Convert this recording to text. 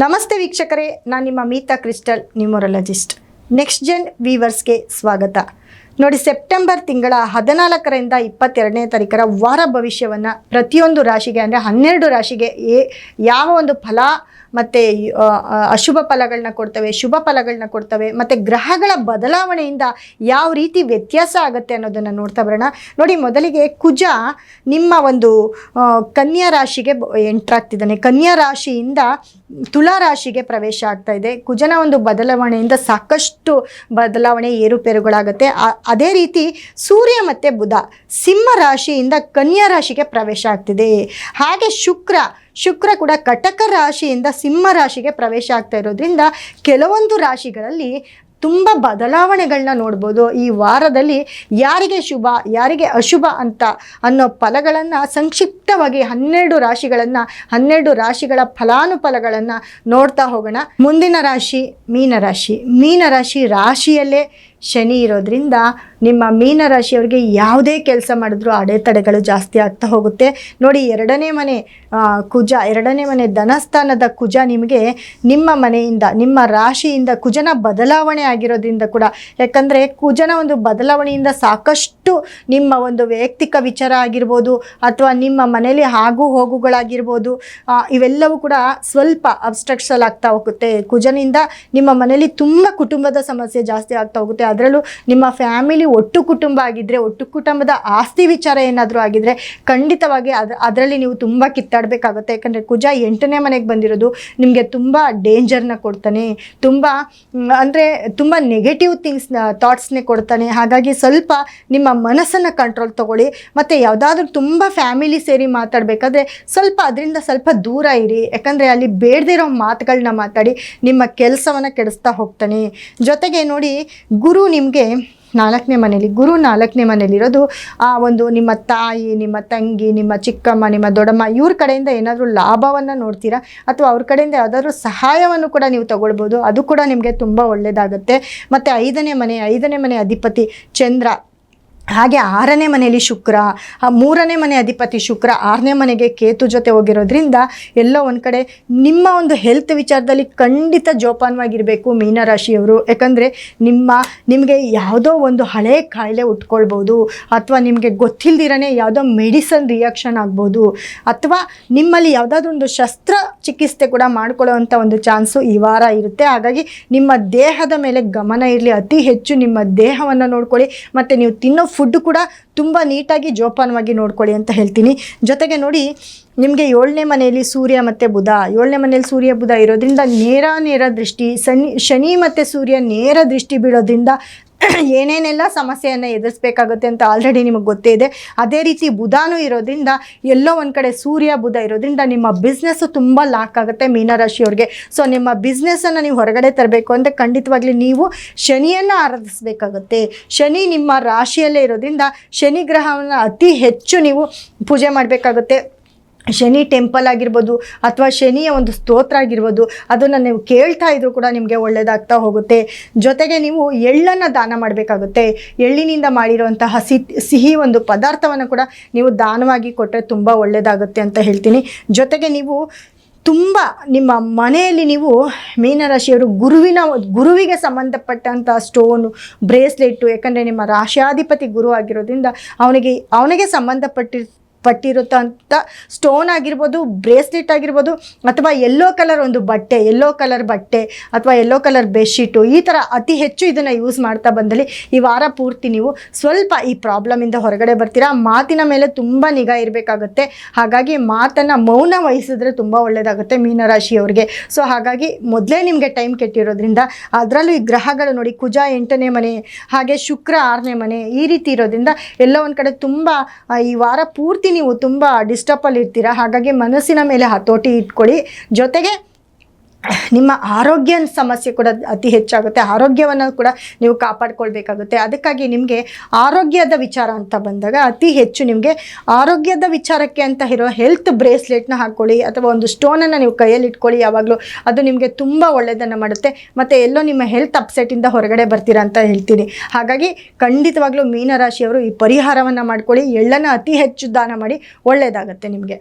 ನಮಸ್ತೆ ವೀಕ್ಷಕರೇ, ನಾನು ನಿಮ್ಮ Meeta crystal numerologist next gen ವೀವರ್ಸ್ಗೆ ಸ್ವಾಗತ. ನೋಡಿ ಸೆಪ್ಟೆಂಬರ್ ತಿಂಗಳ ಹದಿನಾಲ್ಕರಿಂದ ಇಪ್ಪತ್ತೆರಡನೇ ತಾರೀಕರ ವಾರ ಭವಿಷ್ಯವನ್ನು ಪ್ರತಿಯೊಂದು ರಾಶಿಗೆ, ಅಂದರೆ ಹನ್ನೆರಡು ರಾಶಿಗೆ ಯಾವ ಒಂದು ಫಲ ಮತ್ತು ಅಶುಭ ಫಲಗಳನ್ನ ಕೊಡ್ತವೆ, ಶುಭ ಫಲಗಳನ್ನ ಕೊಡ್ತವೆ, ಮತ್ತು ಗ್ರಹಗಳ ಬದಲಾವಣೆಯಿಂದ ಯಾವ ರೀತಿ ವ್ಯತ್ಯಾಸ ಆಗುತ್ತೆ ಅನ್ನೋದನ್ನು ನೋಡ್ತಾ ಬರೋಣ. ನೋಡಿ, ಮೊದಲಿಗೆ ಕುಜ ನಿಮ್ಮ ಒಂದು ಕನ್ಯಾ ರಾಶಿಗೆ ಎಂಟ್ರ್ ಆಗ್ತಿದ್ದಾನೆ ಕನ್ಯಾ ರಾಶಿಯಿಂದ ತುಲಾ ರಾಶಿಗೆ ಪ್ರವೇಶ ಆಗ್ತಾ ಇದೆ. ಕುಜನ ಒಂದು ಬದಲಾವಣೆಯಿಂದ ಸಾಕಷ್ಟು ಬದಲಾವಣೆ ಏರುಪೇರುಗಳಾಗುತ್ತೆ. ಅದೇ ರೀತಿ ಸೂರ್ಯ ಮತ್ತು ಬುಧ, ಸಿಂಹ ರಾಶಿಯಿಂದ ಕನ್ಯಾ ರಾಶಿಗೆ ಪ್ರವೇಶ ಆಗ್ತಿದೆ. ಹಾಗೆ ಶುಕ್ರ ಶುಕ್ರ ಕೂಡ ಕಟಕ ರಾಶಿಯಿಂದ ಸಿಂಹ ರಾಶಿಗೆ ಪ್ರವೇಶ ಆಗ್ತಾ ಇರೋದ್ರಿಂದ ಕೆಲವೊಂದು ರಾಶಿಗಳಲ್ಲಿ ತುಂಬ ಬದಲಾವಣೆಗಳನ್ನ ನೋಡ್ಬೋದು. ಈ ವಾರದಲ್ಲಿ ಯಾರಿಗೆ ಶುಭ, ಯಾರಿಗೆ ಅಶುಭ ಅಂತ ಅನ್ನೋ ಫಲಗಳನ್ನು ಸಂಕ್ಷಿಪ್ತವಾಗಿ ಹನ್ನೆರಡು ರಾಶಿಗಳನ್ನು, ಹನ್ನೆರಡು ರಾಶಿಗಳ ಫಲಾನುಫಲಗಳನ್ನು ನೋಡ್ತಾ ಹೋಗೋಣ. ಮುಂದಿನ ರಾಶಿ ಮೀನರಾಶಿ. ಮೀನರಾಶಿ ರಾಶಿಯಲ್ಲೇ ಶನಿ ಇರೋದ್ರಿಂದ ನಿಮ್ಮ ಮೀನರಾಶಿಯವರಿಗೆ ಯಾವುದೇ ಕೆಲಸ ಮಾಡಿದ್ರೂ ಅಡೆತಡೆಗಳು ಜಾಸ್ತಿ ಆಗ್ತಾ ಹೋಗುತ್ತೆ. ನೋಡಿ, ಎರಡನೇ ಮನೆ ಕುಜ, ಎರಡನೇ ಮನೆ ಧನಸ್ಥಾನದ ಕುಜ ನಿಮಗೆ ನಿಮ್ಮ ಮನೆಯಿಂದ, ನಿಮ್ಮ ರಾಶಿಯಿಂದ ಕುಜನ ಬದಲಾವಣೆ ಆಗಿರೋದ್ರಿಂದ ಕೂಡ. ಯಾಕಂದರೆ ಕುಜನ ಒಂದು ಬದಲಾವಣೆಯಿಂದ ಸಾಕಷ್ಟು ನಿಮ್ಮ ಒಂದು ವೈಯಕ್ತಿಕ ವಿಚಾರ ಆಗಿರ್ಬೋದು, ಅಥವಾ ನಿಮ್ಮ ಮನೆಯಲ್ಲಿ ಆಗು ಹೋಗುಗಳಾಗಿರ್ಬೋದು ಇವೆಲ್ಲವೂ ಕೂಡ ಸ್ವಲ್ಪ ಅಬ್ಸ್ಟ್ರಕ್ಷಲ್ ಆಗ್ತಾ ಹೋಗುತ್ತೆ. ಕುಜನಿಂದ ನಿಮ್ಮ ಮನೆಯಲ್ಲಿ ತುಂಬ ಕುಟುಂಬದ ಸಮಸ್ಯೆ ಜಾಸ್ತಿ ಆಗ್ತಾ ಹೋಗುತ್ತೆ. ಅದರಲ್ಲೂ ನಿಮ್ಮ ಫ್ಯಾಮಿಲಿ ಒಟ್ಟು ಕುಟುಂಬ ಆಗಿದ್ದರೆ ಒಟ್ಟು ಕುಟುಂಬದ ಆಸ್ತಿ ವಿಚಾರ ಏನಾದರೂ ಆಗಿದ್ರೆ ಖಂಡಿತವಾಗಿ ಅದ, ಅದರಲ್ಲಿ ನೀವು ತುಂಬ ಕಿತ್ತಾಡಬೇಕಾಗುತ್ತೆ. ಯಾಕಂದರೆ ಕುಜ ಎಂಟನೇ ಮನೆಗೆ ಬಂದಿರೋದು ನಿಮಗೆ ತುಂಬ ಡೇಂಜರ್ನ ಕೊಡ್ತಾನೆ. ತುಂಬ ಅಂದರೆ ತುಂಬ ನೆಗೆಟಿವ್ ಥಿಂಗ್ಸ್ನ ಥಾಟ್ಸ್ನೇ ಕೊಡ್ತಾನೆ. ಹಾಗಾಗಿ ಸ್ವಲ್ಪ ನಿಮ್ಮ ಮನಸ್ಸನ್ನು ಕಂಟ್ರೋಲ್ ತಗೊಳ್ಳಿ. ಮತ್ತು ಯಾವುದಾದ್ರೂ ತುಂಬ ಫ್ಯಾಮಿಲಿ ಸೇರಿ ಮಾತಾಡಬೇಕಾದ್ರೆ ಸ್ವಲ್ಪ ಅದರಿಂದ ಸ್ವಲ್ಪ ದೂರ ಇರಿ. ಯಾಕಂದರೆ ಅಲ್ಲಿ ಬೇಡದಿರೋ ಮಾತುಗಳನ್ನ ಮಾತಾಡಿ ನಿಮ್ಮ ಕೆಲಸವನ್ನು ಕೆಡಿಸ್ತಾ ಹೋಗ್ತಾನೆ. ಜೊತೆಗೆ ನೋಡಿ ಗುರು ನಿಮಗೆ ನಾಲ್ಕನೇ ಮನೇಲಿ ಗುರು ನಾಲ್ಕನೇ ಮನೇಲಿರೋದು ಆ ಒಂದು ನಿಮ್ಮ ತಾಯಿ, ನಿಮ್ಮ ತಂಗಿ, ನಿಮ್ಮ ಚಿಕ್ಕಮ್ಮ, ನಿಮ್ಮ ದೊಡ್ಡಮ್ಮ, ಇವ್ರ ಕಡೆಯಿಂದ ಏನಾದರೂ ಲಾಭವನ್ನು ನೋಡ್ತೀರಾ? ಅಥವಾ ಅವ್ರ ಕಡೆಯಿಂದ ಯಾವುದಾದ್ರೂ ಸಹಾಯವನ್ನು ಕೂಡ ನೀವು ತಗೊಳ್ಬೋದು. ಅದು ಕೂಡ ನಿಮಗೆ ತುಂಬ ಒಳ್ಳೆಯದಾಗುತ್ತೆ ಮತ್ತು ಐದನೇ ಮನೆ ಐದನೇ ಮನೆ ಅಧಿಪತಿ ಚಂದ್ರ ಹಾಗೆ ಆರನೇ ಮನೆಯಲ್ಲಿ ಶುಕ್ರ ಮೂರನೇ ಮನೆ ಅಧಿಪತಿ ಶುಕ್ರ, ಆರನೇ ಮನೆಗೆ ಕೇತು ಜೊತೆ ಹೋಗಿರೋದ್ರಿಂದ ಎಲ್ಲೋ ಒಂದು ಕಡೆ ನಿಮ್ಮ ಒಂದು ಹೆಲ್ತ್ ವಿಚಾರದಲ್ಲಿ ಖಂಡಿತ ಜೋಪಾನವಾಗಿರಬೇಕು ಮೀನರಾಶಿಯವರು. ಯಾಕಂದರೆ ನಿಮ್ಮ, ನಿಮಗೆ ಯಾವುದೋ ಒಂದು ಹಳೆ ಕಾಯಿಲೆ ಉಟ್ಕೊಳ್ಬೋದು, ಅಥವಾ ನಿಮಗೆ ಗೊತ್ತಿಲ್ದಿರನೇ ಯಾವುದೋ ಮೆಡಿಸನ್ ರಿಯಾಕ್ಷನ್ ಆಗ್ಬೋದು, ಅಥವಾ ನಿಮ್ಮಲ್ಲಿ ಯಾವುದಾದ್ರೂ ಒಂದು ಶಸ್ತ್ರ ಚಿಕಿತ್ಸೆ ಕೂಡ ಮಾಡ್ಕೊಳ್ಳೋವಂಥ ಒಂದು ಚಾನ್ಸು ಈ ವಾರ ಇರುತ್ತೆ. ಹಾಗಾಗಿ ನಿಮ್ಮ ದೇಹದ ಮೇಲೆ ಗಮನ ಇರಲಿ, ಅತಿ ಹೆಚ್ಚು ನಿಮ್ಮ ದೇಹವನ್ನು ನೋಡ್ಕೊಳ್ಳಿ, ಮತ್ತು ನೀವು ತಿನ್ನೋ ಫುಡ್ ಕೂಡ ತುಂಬ ನೀಟಾಗಿ ಜೋಪಾನವಾಗಿ ನೋಡ್ಕೊಳ್ಳಿ ಅಂತ ಹೇಳ್ತೀನಿ. ಜೊತೆಗೆ ನೋಡಿ, ನಿಮಗೆ ಏಳನೇ ಮನೆಯಲ್ಲಿ ಸೂರ್ಯ ಮತ್ತು ಬುಧ, ಏಳನೇ ಮನೆಯಲ್ಲಿ ಸೂರ್ಯ ಬುಧ ಇರೋದ್ರಿಂದ ನೇರ ನೇರ ದೃಷ್ಟಿ, ಶನಿ ಶನಿ ಮತ್ತು ಸೂರ್ಯ ನೇರ ದೃಷ್ಟಿ ಬೀಳೋದ್ರಿಂದ ಏನೇನೆಲ್ಲ ಸಮಸ್ಯೆಯನ್ನು ಎದುರಿಸ್ಬೇಕಾಗುತ್ತೆ ಅಂತ ಆಲ್ರೆಡಿ ನಿಮಗೆ ಗೊತ್ತೇ ಇದೆ. ಅದೇ ರೀತಿ ಬುಧಾನು ಇರೋದ್ರಿಂದ, ಎಲ್ಲೋ ಒಂದು ಕಡೆ ಸೂರ್ಯ ಬುಧ ಇರೋದ್ರಿಂದ ನಿಮ್ಮ ಬಿಸ್ನೆಸ್ಸು ತುಂಬ ಲಾಕ್ ಆಗುತ್ತೆ ಮೀನರಾಶಿಯವ್ರಿಗೆ. ಸೊ ನಿಮ್ಮ ಬಿಸ್ನೆಸ್ಸನ್ನು ನೀವು ಹೊರಗಡೆ ತರಬೇಕು ಅಂದರೆ ಖಂಡಿತವಾಗ್ಲಿ ನೀವು ಶನಿಯನ್ನು ಆರಾಧಿಸಬೇಕಾಗುತ್ತೆ. ಶನಿ ನಿಮ್ಮ ರಾಶಿಯಲ್ಲೇ ಇರೋದ್ರಿಂದ, ಶನಿ ಗ್ರಹವನ್ನು ಅತಿ ಹೆಚ್ಚು ನೀವು ಪೂಜೆ ಮಾಡಬೇಕಾಗುತ್ತೆ. ಶನಿ ಟೆಂಪಲ್ ಆಗಿರ್ಬೋದು ಅಥವಾ ಶನಿಯ ಒಂದು ಸ್ತೋತ್ರ ಆಗಿರ್ಬೋದು, ಅದನ್ನು ನೀವು ಕೇಳ್ತಾ ಇದ್ರೂ ಕೂಡ ನಿಮಗೆ ಒಳ್ಳೆಯದಾಗ್ತಾ ಹೋಗುತ್ತೆ. ಜೊತೆಗೆ ನೀವು ಎಳ್ಳನ್ನು ದಾನ ಮಾಡಬೇಕಾಗುತ್ತೆ. ಎಳ್ಳಿನಿಂದ ಮಾಡಿರುವಂತಹ ಸಿಹಿ ಒಂದು ಪದಾರ್ಥವನ್ನು ಕೂಡ ನೀವು ದಾನವಾಗಿ ಕೊಟ್ಟರೆ ತುಂಬ ಒಳ್ಳೆಯದಾಗುತ್ತೆ ಅಂತ ಹೇಳ್ತೀನಿ. ಜೊತೆಗೆ ನೀವು ತುಂಬ ನಿಮ್ಮ ಮನೆಯಲ್ಲಿ ನೀವು ಮೀನರಾಶಿಯವರು ಗುರುವಿನ, ಗುರುವಿಗೆ ಸಂಬಂಧಪಟ್ಟಂಥ ಸ್ಟೋನು, ಬ್ರೇಸ್ಲೆಟ್ಟು, ಯಾಕಂದರೆ ನಿಮ್ಮ ರಾಶಾಧಿಪತಿ ಗುರು ಆಗಿರೋದ್ರಿಂದ ಅವನಿಗೆ ಅವನಿಗೆ ಸಂಬಂಧಪಟ್ಟಿ ಪಟ್ಟಿರುತ್ತಂಥ ಸ್ಟೋನ್ ಆಗಿರ್ಬೋದು ಬ್ರೇಸ್ಲೆಟ್ ಆಗಿರ್ಬೋದು, ಅಥವಾ ಯೆಲ್ಲೋ ಕಲರ್ ಒಂದು ಬಟ್ಟೆ ಯೆಲ್ಲೋ ಕಲರ್ ಬಟ್ಟೆ, ಅಥವಾ ಯೆಲ್ಲೋ ಕಲರ್ ಬೆಡ್ಶೀಟು ಈ ಥರ ಅತಿ ಹೆಚ್ಚು ಇದನ್ನು ಯೂಸ್ ಮಾಡ್ತಾ ಬಂದಲ್ಲಿ ಈ ವಾರ ಪೂರ್ತಿ ನೀವು ಸ್ವಲ್ಪ ಈ ಪ್ರಾಬ್ಲಮಿಂದ ಹೊರಗಡೆ ಬರ್ತೀರಾ. ಮಾತಿನ ಮೇಲೆ ತುಂಬ ನಿಗಾ ಇರಬೇಕಾಗುತ್ತೆ. ಹಾಗಾಗಿ ಮಾತನ್ನು ಮೌನ ವಹಿಸಿದ್ರೆ ತುಂಬ ಒಳ್ಳೆಯದಾಗುತ್ತೆ ಮೀನರಾಶಿಯವ್ರಿಗೆ. ಸೊ ಹಾಗಾಗಿ ಮೊದಲೇ ನಿಮಗೆ ಟೈಮ್ ಕೆಟ್ಟಿರೋದ್ರಿಂದ ಅದರಲ್ಲೂ ಈ ಗ್ರಹಗಳು ನೋಡಿ, ಕುಜ ಎಂಟನೇ ಮನೆ, ಹಾಗೆ ಶುಕ್ರ ಆರನೇ ಮನೆ ಈ ರೀತಿ ಇರೋದ್ರಿಂದ ಎಲ್ಲ ಒಂದು ಕಡೆ ತುಂಬ ಈ ವಾರ ಪೂರ್ತಿ ನೀವು ತುಂಬ ಡಿಸ್ಟರ್ಬಲ್ಲಿ ಇರ್ತೀರಾ ಹಾಗಾಗಿ ಮನಸ್ಸಿನ ಮೇಲೆ ಹತೋಟಿ ಇಟ್ಕೊಳ್ಳಿ. ಜೊತೆಗೆ ನಿಮ್ಮ ಆರೋಗ್ಯ ಸಮಸ್ಯೆ ಕೂಡ ಅತಿ ಹೆಚ್ಚಾಗುತ್ತೆ. ಆರೋಗ್ಯವನ್ನು ಕೂಡ ನೀವು ಕಾಪಾಡ್ಕೊಳ್ಬೇಕಾಗುತ್ತೆ. ಅದಕ್ಕಾಗಿ ನಿಮಗೆ ಆರೋಗ್ಯದ ವಿಚಾರ ಅಂತ ಬಂದಾಗ ಅತಿ ಹೆಚ್ಚು ನಿಮಗೆ ಆರೋಗ್ಯದ ವಿಚಾರಕ್ಕೆ ಅಂತ ಇರೋ ಹೆಲ್ತ್ ಬ್ರೇಸ್ಲೆಟ್ನ ಹಾಕ್ಕೊಳ್ಳಿ ಅಥವಾ ಒಂದು ಸ್ಟೋನನ್ನು ನೀವು ಕೈಯಲ್ಲಿ ಇಟ್ಕೊಳ್ಳಿ. ಯಾವಾಗಲೂ ಅದು ನಿಮಗೆ ತುಂಬ ಒಳ್ಳೆಯದನ್ನು ಮಾಡುತ್ತೆ. ಮತ್ತು ಎಲ್ಲೋ ನಿಮ್ಮ ಹೆಲ್ತ್ ಅಪ್ಸೆಟಿಂದ ಹೊರಗಡೆ ಬರ್ತೀರಾ ಅಂತ ಹೇಳ್ತೀನಿ. ಹಾಗಾಗಿ ಖಂಡಿತವಾಗ್ಲೂ ಮೀನರಾಶಿಯವರು ಈ ಪರಿಹಾರವನ್ನು ಮಾಡ್ಕೊಳ್ಳಿ. ಎಳ್ಳನ್ನು ಅತಿ ಹೆಚ್ಚು ದಾನ ಮಾಡಿ ಒಳ್ಳೆಯದಾಗುತ್ತೆ ನಿಮಗೆ.